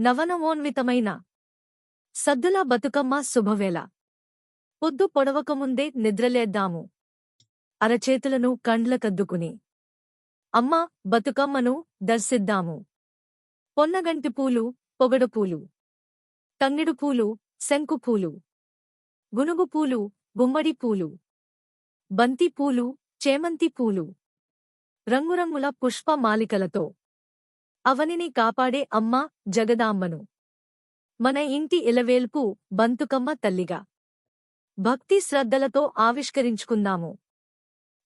నవనవోన్వితమైన. సద్దుల బతుకమ్మ శుభవేళ. పొద్దు పొడవకముందే నిద్రలేద్దాము. అరచేతులను కండ్లకద్దుకుని. అమ్మ బతుకమ్మను దర్శిద్దాము. పొన్నగంటిపూలు పొగడపూలు. పొగడు శంకుపూలు. గునుగుపూలు గుమ్మడిపూలు. బంతిపూలు చేమంతిపూలు. గుమ్మడి పూలు చేమంతి పూలు రంగురంగుల పుష్పమాలికలతో. అవనిని కాపాడే అమ్మ జగదాంబను. మన ఇంటి ఇలవేల్పు బంతుకమ్మ తల్లిగా. భక్తి శ్రద్ధలతో ఆవిష్కరించుకుందాము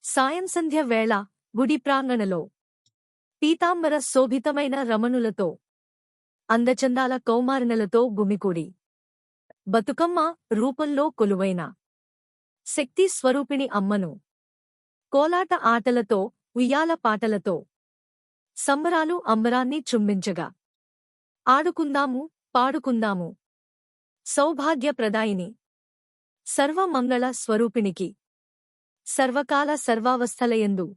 సాయం సంధ్య వేళ గుడి ప్రాంగణలో. పీతాంబర శోభితమైన రమణులతో. అందచందాల కౌమారణలతో గుమికూడి. బతుకమ్మ రూపంలో కొలువైన. శక్తి స్వరూపిణి అమ్మను. కోలాట ఆటలతో ఉయ్యాల పాటలతో. సంబరాలు అంబరాన్ని చుంబించగా ఆడుకుందాము పాడుకుందాము. సౌభాగ్యప్రదాయిని. సర్వమంగళ స్వరూపిణికి. సర్వకాల సర్వావస్థలయందు.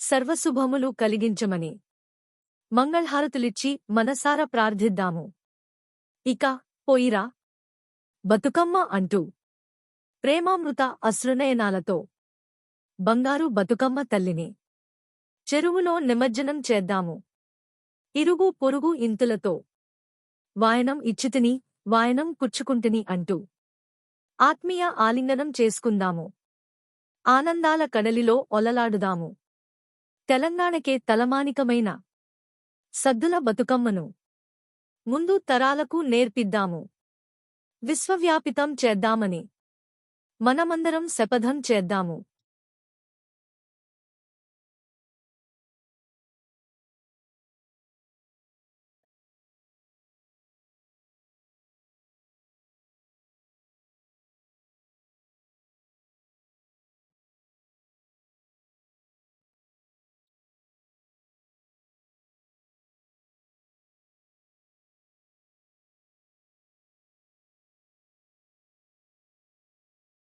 సర్వశుభములు కలిగించమని. మంగళహారతులిచ్చి మనసార ప్రార్థిద్దాము. ఇక పోయిరా. బతుకమ్మ అంటూ. ప్రేమామృత అశ్రునయనాలతో. బంగారు బతుకమ్మ తల్లిని. చెరువులో నిమజ్జనం చేద్దాము. ఇరుగు పొరుగు ఇంతులతో. వాయనం ఇచ్చితిని వాయనం కుచ్చుకుంటుని అంటూ. ఆత్మీయ ఆలింగనం చేసుకుందాము. ఆనందాల కడలిలో ఒలలాడుదాము. తెలంగాణకే తలమానికమైన సద్దుల బతుకమ్మను. ముందు తరాలకు నేర్పిద్దాము. విశ్వవ్యాపితం చేద్దామని. మనమందరం శపథం చేద్దాము.